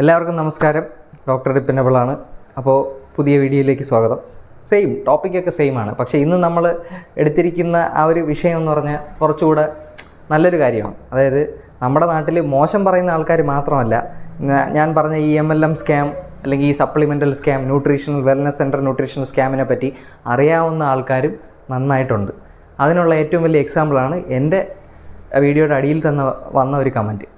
എല്ലാവർക്കും നമസ്കാരം. ഡോക്ടർ ഡിപ്പിനബിളാണ് അപ്പോൾ പുതിയ വീഡിയോയിലേക്ക് സ്വാഗതം. സെയിം ടോപ്പിക്കൊക്കെ സെയിം ആണ്. പക്ഷേ ഇന്ന് നമ്മൾ എടുത്തിരിക്കുന്ന ആ ഒരു വിഷയം എന്ന് പറഞ്ഞാൽ കുറച്ചുകൂടെ നല്ലൊരു കാര്യമാണ്. അതായത് നമ്മുടെ നാട്ടിൽ മോശം പറയുന്ന ആൾക്കാർ മാത്രമല്ല ഞാൻ പറഞ്ഞ ഈ എം എൽ എം സ്കാം അല്ലെങ്കിൽ ഈ supplemental scam nutritional wellness centre nutritional സ്കാമിനെ പറ്റി അറിയാവുന്ന ആൾക്കാരും നന്നായിട്ടുണ്ട്. അതിനുള്ള ഏറ്റവും വലിയ എക്സാമ്പിളാണ് എന്റെ വീഡിയോയുടെ അടിയിൽ തന്നെ വന്ന ഒരു കമന്റ്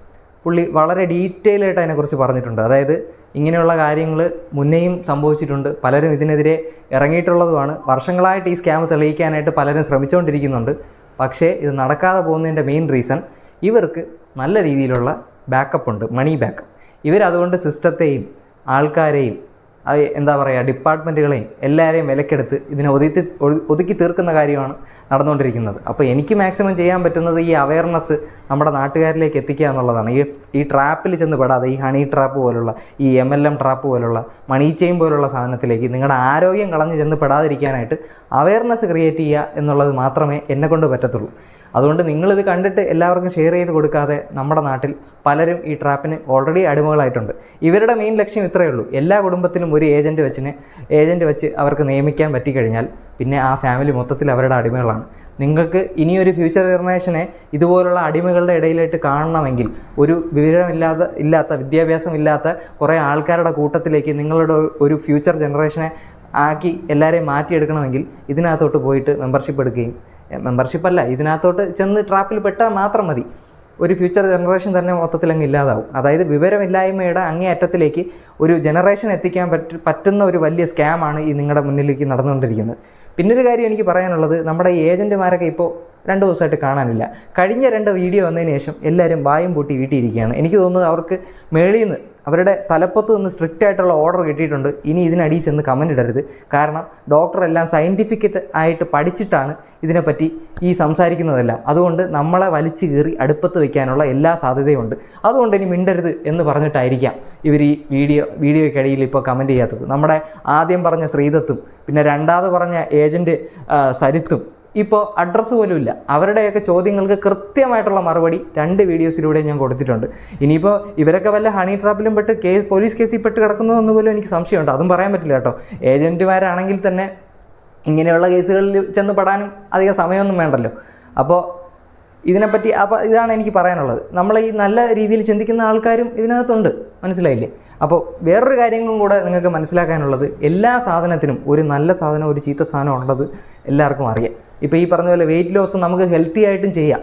പുള്ളി വളരെ ഡീറ്റെയിൽ ആയിട്ട് അതിനെക്കുറിച്ച് പറഞ്ഞിട്ടുണ്ട്. അതായത് ഇങ്ങനെയുള്ള കാര്യങ്ങൾ മുന്നേയും സംഭവിച്ചിട്ടുണ്ട്. പലരും ഇതിനെതിരെ ഇറങ്ങിയിട്ടുള്ളതുമാണ്. വർഷങ്ങളായിട്ട് ഈ സ്കാം തെളിയിക്കാനായിട്ട് പലരും ശ്രമിച്ചുകൊണ്ടിരിക്കുന്നുണ്ട് പക്ഷേ ഇത് നടക്കാതെ പോകുന്നതിന്റെ മെയിൻ റീസൺ ഇവർക്ക് നല്ല രീതിയിലുള്ള ബാക്കപ്പ് ഉണ്ട്. മണി ബാക്കപ്പ്. ഇവരതുകൊണ്ട് സിസ്റ്റത്തെയും ആൾക്കാരെയും അത് എന്താ പറയുക ഡിപ്പാർട്ട്മെന്റുകളെയും എല്ലാവരെയും വിലക്കെടുത്ത് ഇതിനെ ഒതുക്കി ഒതുക്കി തീർക്കുന്ന കാര്യമാണ് നടന്നുകൊണ്ടിരിക്കുന്നത്. അപ്പോൾ എനിക്ക് മാക്സിമം ചെയ്യാൻ പറ്റുന്നത് ഈ അവയർനെസ് നമ്മുടെ നാട്ടുകാരിലേക്ക് എത്തിക്കുക എന്നുള്ളതാണ്. ഈ ഈ ട്രാപ്പിൽ ചെന്ന് പെടാതെ ഈ ഹണി ട്രാപ്പ് പോലുള്ള ഈ എം എൽ എം ട്രാപ്പ് പോലുള്ള മണി ചെയിൻ പോലുള്ള സാധനത്തിലേക്ക് നിങ്ങളുടെ ആരോഗ്യം കളഞ്ഞ് ചെന്ന് പെടാതിരിക്കാനായിട്ട് അവയർനെസ് ക്രിയേറ്റ് ചെയ്യുക എന്നുള്ളത് മാത്രമേ എന്നെ കൊണ്ട് പറ്റത്തുള്ളൂ. അതുകൊണ്ട് നിങ്ങളിത് കണ്ടിട്ട് എല്ലാവർക്കും ഷെയർ ചെയ്ത് കൊടുക്കാതെ നമ്മുടെ നാട്ടിൽ പലരും ഈ ട്രാപ്പിന് ഓൾറെഡി അടിമകളായിട്ടുണ്ട്. ഇവരുടെ മെയിൻ ലക്ഷ്യം ഇത്രയേ ഉള്ളൂ. എല്ലാ കുടുംബത്തിലും ഒരു ഏജന്റ് വെച്ചിന് ഏജന്റ് വെച്ച് അവർക്ക് നിയമിക്കാൻ പറ്റിക്കഴിഞ്ഞാൽ പിന്നെ ആ ഫാമിലി മൊത്തത്തിൽ അവരുടെ അടിമകളാണ്. നിങ്ങൾക്ക് ഇനിയൊരു ഫ്യൂച്ചർ ജനറേഷനെ ഇതുപോലുള്ള അടിമകളുടെ ഇടയിലായിട്ട് കാണണമെങ്കിൽ ഒരു വിവരമില്ലാത്ത ഇല്ലാത്ത വിദ്യാഭ്യാസം ഇല്ലാത്ത കുറേ ആൾക്കാരുടെ കൂട്ടത്തിലേക്ക് നിങ്ങളുടെ ഒരു ഫ്യൂച്ചർ ജനറേഷനെ ആക്കി എല്ലാവരെയും മാറ്റിയെടുക്കണമെങ്കിൽ ഇതിനകത്തോട്ട് പോയിട്ട് മെമ്പർഷിപ്പ് എടുക്കുകയും മെമ്പർഷിപ്പ് അല്ല. ഇതിനകത്തോട്ട് ചെന്ന് ട്രാപ്പിൽ പെട്ടാൽ മാത്രം മതി. ഒരു ഫ്യൂച്ചർ ജനറേഷൻ തന്നെ മൊത്തത്തിൽ അങ്ങ് ഇല്ലാതാവും. അതായത് വിവരമില്ലായ്മയുടെ അങ്ങേയറ്റത്തിലേക്ക് ഒരു ജനറേഷൻ എത്തിക്കാൻ പറ്റ പറ്റുന്ന ഒരു വലിയ സ്കാമാണ് ഈ നിങ്ങളുടെ മുന്നിലേക്ക് നടന്നുകൊണ്ടിരിക്കുന്നത്. പിന്നൊരു കാര്യം എനിക്ക് പറയാനുള്ളത് നമ്മുടെ ഈ ഏജന്റുമാരൊക്കെ ഇപ്പോൾ രണ്ട് ദിവസമായിട്ട് കാണാനില്ല. കഴിഞ്ഞ രണ്ട് വീഡിയോ വന്നതിന് ശേഷം എല്ലാവരും വായും പൂട്ടി വീട്ടിയിരിക്കുകയാണ്. എനിക്ക് തോന്നുന്നത് അവർക്ക് മേളിൽ നിന്ന് അവരുടെ തലപ്പത്ത് നിന്ന് സ്ട്രിക്റ്റ് ആയിട്ടുള്ള ഓർഡർ കിട്ടിയിട്ടുണ്ട്. ഇനി ഇതിനടിയിൽ ചെന്ന് കമന്റ് ഇടരുത്. കാരണം ഡോക്ടർ എല്ലാം സയന്റിഫിക്കറ്റ് ആയിട്ട് പഠിച്ചിട്ടാണ് ഇതിനെപ്പറ്റി ഈ സംസാരിക്കുന്നതെല്ലാം. അതുകൊണ്ട് നമ്മളെ വലിച്ചു കീറി അടുപ്പത്ത് വയ്ക്കാനുള്ള എല്ലാ സാധ്യതയുമുണ്ട് അതുകൊണ്ട് ഇനി മിണ്ടരുത് എന്ന് പറഞ്ഞിട്ടായിരിക്കാം ഇവർ ഈ വീഡിയോ വീഡിയോയ്ക്കിടയിൽ ഇപ്പോൾ കമന്റ് ചെയ്യാത്തത്. നമ്മുടെ ആദ്യം പറഞ്ഞ ശ്രീദത്തും പിന്നെ രണ്ടാമത് പറഞ്ഞ ഏജന്റ് സരിത്തും ഇപ്പോൾ അഡ്രസ്സ് പോലും ഇല്ല. അവരുടെയൊക്കെ ചോദ്യങ്ങൾക്ക് കൃത്യമായിട്ടുള്ള മറുപടി രണ്ട് വീഡിയോസിലൂടെ ഞാൻ കൊടുത്തിട്ടുണ്ട്. ഇനിയിപ്പോൾ ഇവരൊക്കെ വല്ല ഹണി ട്രാപ്പിലും പെട്ട് കേസ് പോലീസ് കേസിൽ പെട്ട് കിടക്കുന്നു എന്ന് പോലും എനിക്ക് സംശയമുണ്ട്. അതും പറയാൻ പറ്റില്ല കേട്ടോ. ഏജന്റുമാരാണെങ്കിൽ തന്നെ ഇങ്ങനെയുള്ള കേസുകളിൽ ചെന്ന് പെടാനും അധികം സമയമൊന്നും വേണ്ടല്ലോ. അപ്പോൾ ഇതിനെപ്പറ്റി അപ്പോൾ ഇതാണ് എനിക്ക് പറയാനുള്ളത്. നമ്മൾ ഈ നല്ല രീതിയിൽ ചിന്തിക്കുന്ന ആൾക്കാരും ഇതിനകത്തുണ്ട്. മനസ്സിലായില്ലേ? അപ്പോൾ വേറൊരു കാര്യങ്ങളും കൂടെ നിങ്ങൾക്ക് മനസ്സിലാക്കാനുള്ളത് എല്ലാ സാധനത്തിനും ഒരു നല്ല സാധനം ഒരു ചീത്ത സാധനം ഉള്ളത് എല്ലാവർക്കും അറിയാം. ഇപ്പോൾ ഈ പറഞ്ഞ പോലെ വെയിറ്റ് ലോസ് നമുക്ക് ഹെൽത്തി ആയിട്ടും ചെയ്യാം.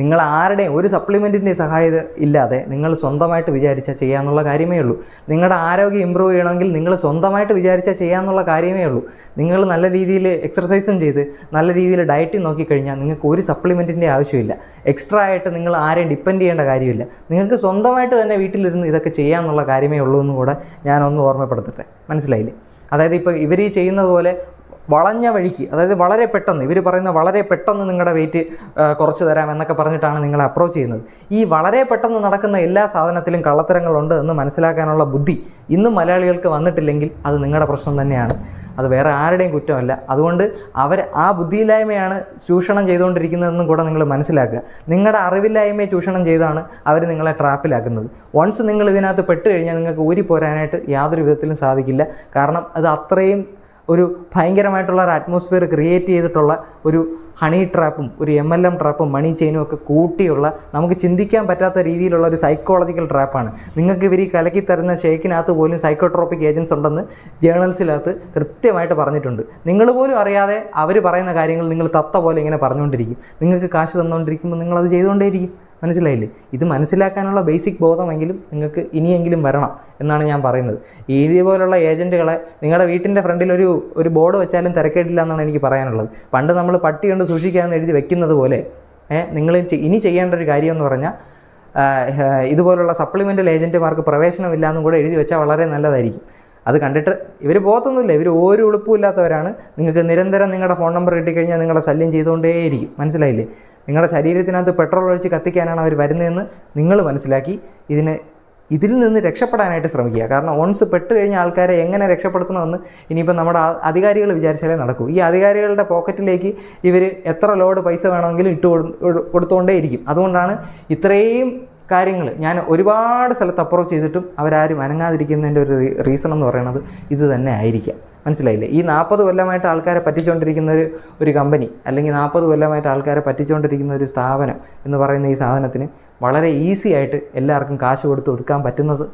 നിങ്ങൾ ആരുടെയും ഒരു സപ്ലിമെന്റിന്റെ സഹായത ഇല്ലാതെ നിങ്ങൾ സ്വന്തമായിട്ട് വിചാരിച്ചാൽ ചെയ്യാമെന്നുള്ള കാര്യമേ ഉള്ളൂ. നിങ്ങളുടെ ആരോഗ്യം ഇമ്പ്രൂവ് ചെയ്യണമെങ്കിൽ നിങ്ങൾ സ്വന്തമായിട്ട് വിചാരിച്ചാൽ ചെയ്യാമെന്നുള്ള കാര്യമേ ഉള്ളൂ. നിങ്ങൾ നല്ല രീതിയിൽ എക്സർസൈസും ചെയ്ത് നല്ല രീതിയിൽ ഡയറ്റും നോക്കിക്കഴിഞ്ഞാൽ നിങ്ങൾക്ക് ഒരു സപ്ലിമെന്റിന്റെ ആവശ്യമില്ല. എക്സ്ട്രാ ആയിട്ട് നിങ്ങൾ ആരെയും ഡിപ്പെൻഡ് ചെയ്യേണ്ട കാര്യമില്ല. നിങ്ങൾക്ക് സ്വന്തമായിട്ട് തന്നെ വീട്ടിലിരുന്ന് ഇതൊക്കെ ചെയ്യാമെന്നുള്ള കാര്യമേ ഉള്ളൂ എന്ന് കൂടെ ഞാനൊന്ന് ഓർമ്മപ്പെടുത്തട്ടെ. മനസ്സിലായില്ലേ? അതായത് ഇപ്പോൾ ഇവർ ഈ ചെയ്യുന്നത് പോലെ വളഞ്ഞ വഴിക്ക് അതായത് വളരെ പെട്ടെന്ന് ഇവർ പറയുന്ന വളരെ പെട്ടെന്ന് നിങ്ങളുടെ വെയിറ്റ് കുറച്ച് തരാം എന്നൊക്കെ പറഞ്ഞിട്ടാണ് നിങ്ങളെ അപ്രോച്ച് ചെയ്യുന്നത്. ഈ വളരെ പെട്ടെന്ന് നടക്കുന്ന എല്ലാ സാധനത്തിലും കള്ളത്തരങ്ങളുണ്ട് എന്ന് മനസ്സിലാക്കാനുള്ള ബുദ്ധി ഇന്നും മലയാളികൾക്ക് വന്നിട്ടില്ലെങ്കിൽ അത് നിങ്ങളുടെ പ്രശ്നം തന്നെയാണ്. അത് വേറെ ആരുടെയും കുറ്റമല്ല. അതുകൊണ്ട് അവർ ആ ബുദ്ധിയില്ലായ്മയാണ് ചൂഷണം ചെയ്തുകൊണ്ടിരിക്കുന്നതെന്നും കൂടെ നിങ്ങൾ മനസ്സിലാക്കുക. നിങ്ങളുടെ അറിവില്ലായ്മയെ ചൂഷണം ചെയ്താണ് അവർ നിങ്ങളെ ട്രാപ്പിലാക്കുന്നത് വൺസ് നിങ്ങൾ ഇതിനകത്ത് പെട്ട് കഴിഞ്ഞാൽ നിങ്ങൾക്ക് ഊരി പോരാനായിട്ട് യാതൊരു വിധത്തിലും സാധിക്കില്ല. കാരണം അത് അത്രയും ഒരു ഭയങ്കരമായിട്ടുള്ള ഒരു അറ്റ്മോസ്ഫിയർ ക്രിയേറ്റ് ചെയ്തിട്ടുള്ള ഒരു ഹണി ട്രാപ്പും ഒരു എം എൽ എം ട്രാപ്പും മണി ചെയിനും ഒക്കെ കൂട്ടിയുള്ള നമുക്ക് ചിന്തിക്കാൻ പറ്റാത്ത രീതിയിലുള്ള ഒരു സൈക്കോളജിക്കൽ ട്രാപ്പാണ് നിങ്ങൾക്ക് ഇവർ ഈ കലക്കി തരുന്ന ഷേക്കിനകത്ത് പോലും സൈക്കോട്രോപ്പിക് ഏജൻസ് ഉണ്ടെന്ന് ജേണൽസിനകത്ത് കൃത്യമായിട്ട് പറഞ്ഞിട്ടുണ്ട്. നിങ്ങൾ പോലും അറിയാതെ അവർ പറയുന്ന കാര്യങ്ങൾ നിങ്ങൾ തത്ത പോലെ ഇങ്ങനെ പറഞ്ഞുകൊണ്ടിരിക്കും. നിങ്ങൾക്ക് കാശ് തന്നുകൊണ്ടിരിക്കുമ്പോൾ നിങ്ങളത് ചെയ്തുകൊണ്ടേയിരിക്കും. മനസ്സിലായില്ലേ? ഇത് മനസ്സിലാക്കാനുള്ള ബേസിക് ബോധമെങ്കിലും നിങ്ങൾക്ക് ഇനിയെങ്കിലും വരണം എന്നാണ് ഞാൻ പറയുന്നത്. ഇതുപോലുള്ള ഏജന്റുകളെ നിങ്ങളുടെ വീട്ടിന്റെ ഫ്രണ്ടിൽ ഒരു ഒരു ബോർഡ് വെച്ചാലും തിരക്കേടില്ല എന്നാണ് എനിക്ക് പറയാനുള്ളത്. പണ്ട് നമ്മൾ പട്ടി കൊണ്ട് സൂക്ഷിക്കാമെന്ന് എഴുതി വെക്കുന്നത് പോലെ നിങ്ങൾ ഇനി ചെയ്യേണ്ട ഒരു കാര്യം എന്ന് പറഞ്ഞാൽ ഇതുപോലുള്ള സപ്ലിമെന്റൽ ഏജന്റുമാർക്ക് പ്രവേശനമില്ല എന്നും കൂടെ എഴുതി വെച്ചാൽ വളരെ നല്ലതായിരിക്കും. അത് കണ്ടിട്ട് ഇവർ പോകത്തൊന്നുമില്ല. ഇവർ ഒരു ഉളുപ്പുമില്ലാത്തവരാണ് നിങ്ങൾക്ക് നിരന്തരം നിങ്ങളുടെ ഫോൺ നമ്പർ കിട്ടിക്കഴിഞ്ഞാൽ നിങ്ങളെ ശല്യം ചെയ്തുകൊണ്ടേയിരിക്കും. മനസ്സിലായില്ലേ? നിങ്ങളുടെ ശരീരത്തിനകത്ത് പെട്രോൾ ഒഴിച്ച് കത്തിക്കാനാണ് അവർ വരുന്നതെന്ന് നിങ്ങൾ മനസ്സിലാക്കി ഇതിനെ ഇതിൽ നിന്ന് രക്ഷപ്പെടാനായിട്ട് ശ്രമിക്കുക. കാരണം ഓൺസ് പെട്ട് കഴിഞ്ഞ ആൾക്കാരെ എങ്ങനെ രക്ഷപ്പെടുത്തണമെന്ന് ഇനിയിപ്പോൾ നമ്മുടെ അധികാരികൾ വിചാരിച്ചാലേ നടക്കൂ. ഈ അധികാരികളുടെ പോക്കറ്റിലേക്ക് ഇവർ എത്ര ലോഡ് പൈസ വേണമെങ്കിലും ഇട്ട് കൊടു- കൊടു- കൊടുത്തുകൊണ്ടേയിരിക്കും. അതുകൊണ്ടാണ് ഇത്രയും കാര്യങ്ങൾ ഞാൻ ഒരുപാട് സ്ഥലത്ത് അപ്രോച്ച് ചെയ്തിട്ടും അവരാരും അനങ്ങാതിരിക്കുന്നതിന്റെ ഒരു റീസൺ എന്ന് പറയുന്നത് ഇത് തന്നെ ആയിരിക്കാം. മനസ്സിലായില്ലേ? ഈ നാൽപ്പത് കൊല്ലമായിട്ട് ആൾക്കാരെ പറ്റിച്ചുകൊണ്ടിരിക്കുന്ന ഒരു ഒരു കമ്പനി അല്ലെങ്കിൽ നാൽപ്പത് കൊല്ലമായിട്ട് ആൾക്കാരെ പറ്റിച്ചുകൊണ്ടിരിക്കുന്ന ഒരു സ്ഥാപനം എന്ന് പറയുന്ന ഈ സാധനത്തിന് വളരെ ഈസി ആയിട്ട് എല്ലാവർക്കും കാശ് കൊടുത്ത് കൊടുക്കാൻ പറ്റുന്നത്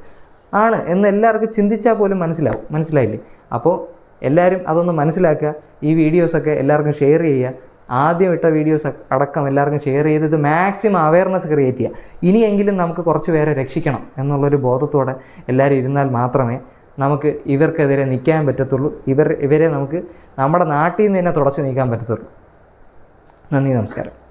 ആണ് എന്ന് എല്ലാവർക്കും ചിന്തിച്ചാൽ പോലും മനസ്സിലാവും. മനസ്സിലായില്ലേ? അപ്പോൾ എല്ലാവരും അതൊന്ന് മനസ്സിലാക്കുക ഈ വീഡിയോസൊക്കെ എല്ലാവർക്കും ഷെയർ ചെയ്യുക ആദ്യം ഇട്ട വീഡിയോസ് അടക്കം എല്ലാവർക്കും ഷെയർ ചെയ്തത് മാക്സിമം അവയർനെസ് ക്രിയേറ്റ് ചെയ്യുക ഇനിയെങ്കിലും നമുക്ക് കുറച്ച് പേരെ രക്ഷിക്കണം എന്നുള്ളൊരു ബോധത്തോടെ എല്ലാവരും ഇരുന്നാൽ മാത്രമേ നമുക്ക് ഇവർക്കെതിരെ നിൽക്കാൻ പറ്റത്തുള്ളൂ. ഇവർ ഇവരെ നമുക്ക് നമ്മുടെ നാട്ടിൽ നിന്ന് തന്നെ തുടച്ചു നീക്കാൻ പറ്റത്തുള്ളൂ. നന്ദി നമസ്കാരം.